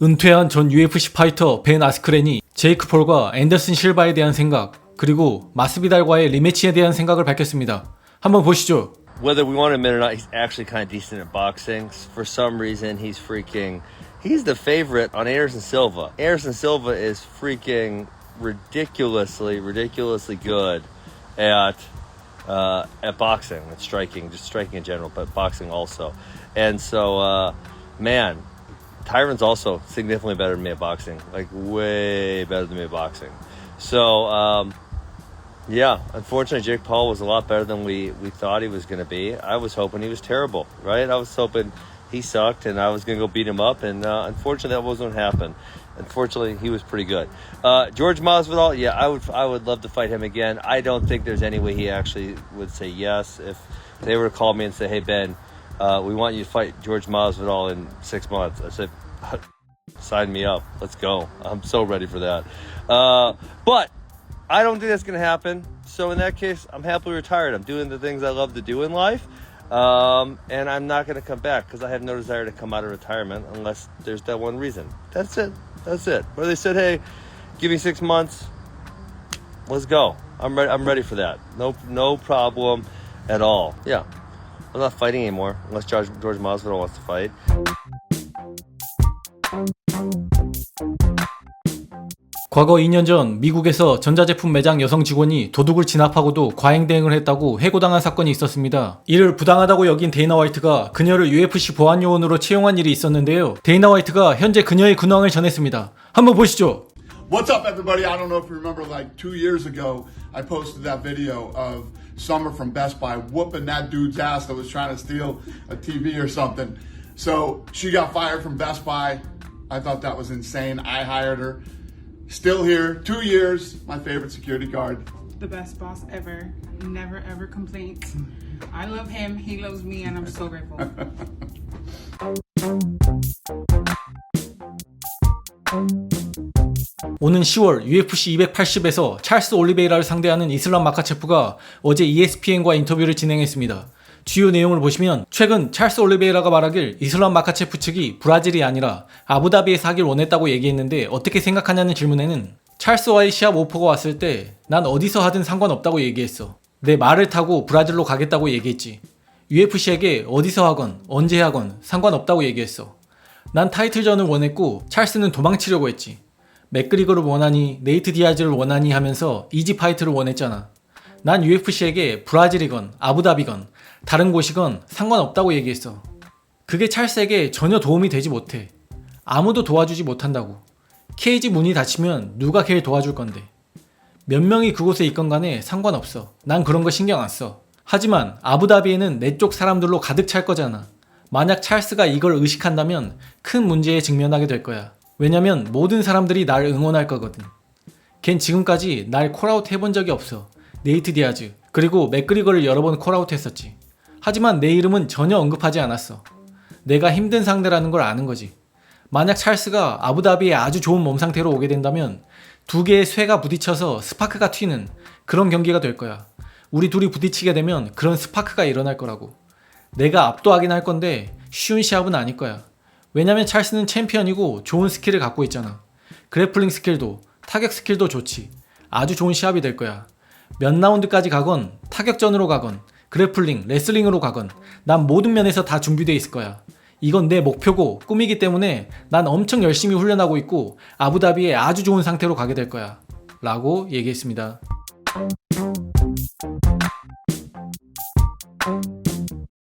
은퇴한 전 UFC 파이터 벤 아스크렌이 제이크 폴과 앤더슨 실바에 대한 생각 그리고 마스비달과의 리매치에 대한 생각을 밝혔습니다. 한번 보시죠. whether we want to admit it or not, he's actually kind of decent at boxing. For some reason, he's freaking. He's the favorite on Anderson Silva. Anderson Silva is freaking ridiculously, ridiculously good at uh, at boxing, at striking, just striking in general, but boxing also. And so, uh, man, Tyron's also significantly better than me at boxing, like way better than me at boxing. So. Um, yeah, unfortunately, Jake Paul was a lot better than we, we thought he was going to be. I was hoping he was terrible, right? I was hoping he sucked and I was going to go beat him up, and uh, unfortunately, that wasn't what happened. Unfortunately, he was pretty good. Uh, George Masvidal, yeah, I would I would love to fight him again. I don't think there's any way he actually would say yes if they were to call me and say, "Hey Ben, uh, we want you to fight George Masvidal in six months." I said, "Sign me up. Let's go. I'm so ready for that." Uh, but I don't think that's going to happen. So in that case, I'm happily retired. I'm doing the things I love to do in life. Um, and I'm not going to come back because I have no desire to come out of retirement unless there's that one reason. That's it. That's it. Where they said, hey, give me six months. Let's go. I'm ready. I'm ready for that. No, no problem at all. Yeah. I'm not fighting anymore unless George, George Masvidal wants to fight. 과거 2년 전 미국에서 전자제품 매장 여성 직원이 도둑을 진압하고도 과잉대응을 했다고 해고당한 사건이 있었습니다. 이를 부당하다고 여긴 데이나 화이트가 그녀를 UFC 보안 요원으로 채용한 일이 있었는데요. 데이나 화이트가 현재 그녀의 근황을 전했습니다. 한번 보시죠. What's up, everybody? I don't know if you remember, like two years ago, I posted that video of Summer from Best Buy whooping that dude's ass that was trying to steal a TV or something. So she got fired from Best Buy. I thought that was insane. I hired her. Still here, two years, my favorite security guard. the best boss ever. Never ever complaints. I love him. He loves me, and I'm so grateful. 오는 10월 UFC 280에서 찰스 올리베이라를 상대하는 이슬람 마카체프가 어제 E ESPN과 인터뷰를 진행했습니다. 주요 내용을 보시면 최근 찰스 올리베이라가 말하길 이슬람 마카체프 측이 브라질이 아니라 아부다비에서 하길 원했다고 얘기했는데 어떻게 생각하냐는 질문에는 찰스와의 시합 오퍼가 왔을 때 난 어디서 하든 상관없다고 얘기했어. 내 말을 타고 브라질로 가겠다고 얘기했지. UFC에게 어디서 하건 언제 하건 상관없다고 얘기했어. 난 타이틀전을 원했고 찰스는 도망치려고 했지. 맥그리거를 원하니 네이트 디아즈를 원하니 하면서 이지 파이트를 원했잖아. 난 UFC에게 브라질이건 아부다비건 다른 곳이건 상관없다고 얘기했어. 그게 찰스에게 전혀 도움이 되지 못해. 아무도 도와주지 못한다고. 케이지 문이 닫히면 누가 걔를 도와줄 건데. 몇 명이 그곳에 있건 간에 상관없어. 난 그런 거 신경 안 써. 하지만 아부다비에는 내 쪽 사람들로 가득 찰 거잖아. 만약 찰스가 이걸 의식한다면 큰 문제에 직면하게 될 거야. 왜냐면 모든 사람들이 날 응원할 거거든. 걘 지금까지 날 콜아웃 해본 적이 없어. 네이트 디아즈, 그리고 맥그리거를 여러 번 콜아웃 했었지. 하지만 내 이름은 전혀 언급하지 않았어. 내가 힘든 상대라는 걸 아는 거지. 만약 찰스가 아부다비에 아주 좋은 몸 상태로 오게 된다면 두 개의 쇠가 부딪혀서 스파크가 튀는 그런 경기가 될 거야. 우리 둘이 부딪히게 되면 그런 스파크가 일어날 거라고. 내가 압도하긴 할 건데 쉬운 시합은 아닐 거야. 왜냐면 찰스는 챔피언이고 좋은 스킬을 갖고 있잖아. 그래플링 스킬도 타격 스킬도 좋지. 아주 좋은 시합이 될 거야. 몇 라운드까지 가건 타격전으로 가건 그래플링, 레슬링으로 가건 난 모든 면에서 다 준비돼 있을 거야. 이건 내 목표고 꿈이기 때문에 난 엄청 열심히 훈련하고 있고 아부다비에 아주 좋은 상태로 가게 될 거야. 라고 얘기했습니다.